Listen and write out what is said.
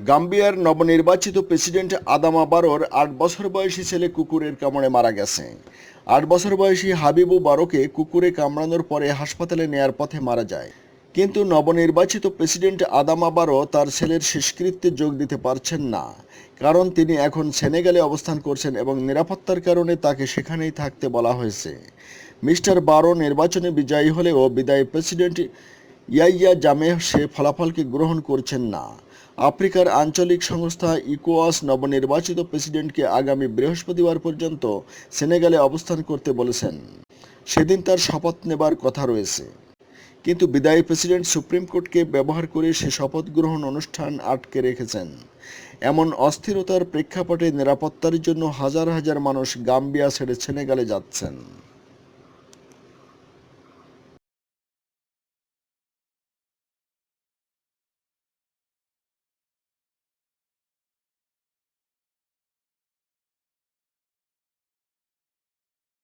গাম্বিয়ার নবনির্বাচিত প্রেসিডেন্ট আদামা বারোর আট বছর বয়সী ছেলে কুকুরের কামড়ে মারা গেছে। আট বছর বয়সী হাবিবু বারোকে কুকুরে কামড়ানোর পরে হাসপাতালে নেয়ার পথে মারা যায়। কিন্তু নবনির্বাচিত প্রেসিডেন্ট আদামা বারো তার ছেলের শেষকৃত্যে যোগ দিতে পারছেন না। কারণ তিনি এখন সেনেগালে অবস্থান করছেন এবং নিরাপত্তার কারণে তাকে সেখানেই থাকতে বলা হয়েছে। মিস্টার বারো নির্বাচনে বিজয়ী হলেও বিদায়ী প্রেসিডেন্ট ইয়াইয়া জামেহ সে ফলাফলকে গ্রহণ করছেন না। আফ্রিকার আঞ্চলিক সংস্থা ইকোয়াস নবনির্বাচিত প্রেসিডেন্টকে আগামী বৃহস্পতিবার পর্যন্ত সেনেগালে অবস্থান করতে বলেছেন। সেদিন তার শপথ নেবার কথা রয়েছে। কিন্তু বিদায়ী প্রেসিডেন্ট সুপ্রিম কোর্টকে ব্যবহার করে সে শপথ গ্রহণ অনুষ্ঠান আটকে রেখেছেন। এমন অস্থিরতার প্রেক্ষাপটে নিরাপত্তার জন্য হাজার হাজার মানুষ গাম্বিয়া ছেড়ে সেনেগালে যাচ্ছেন।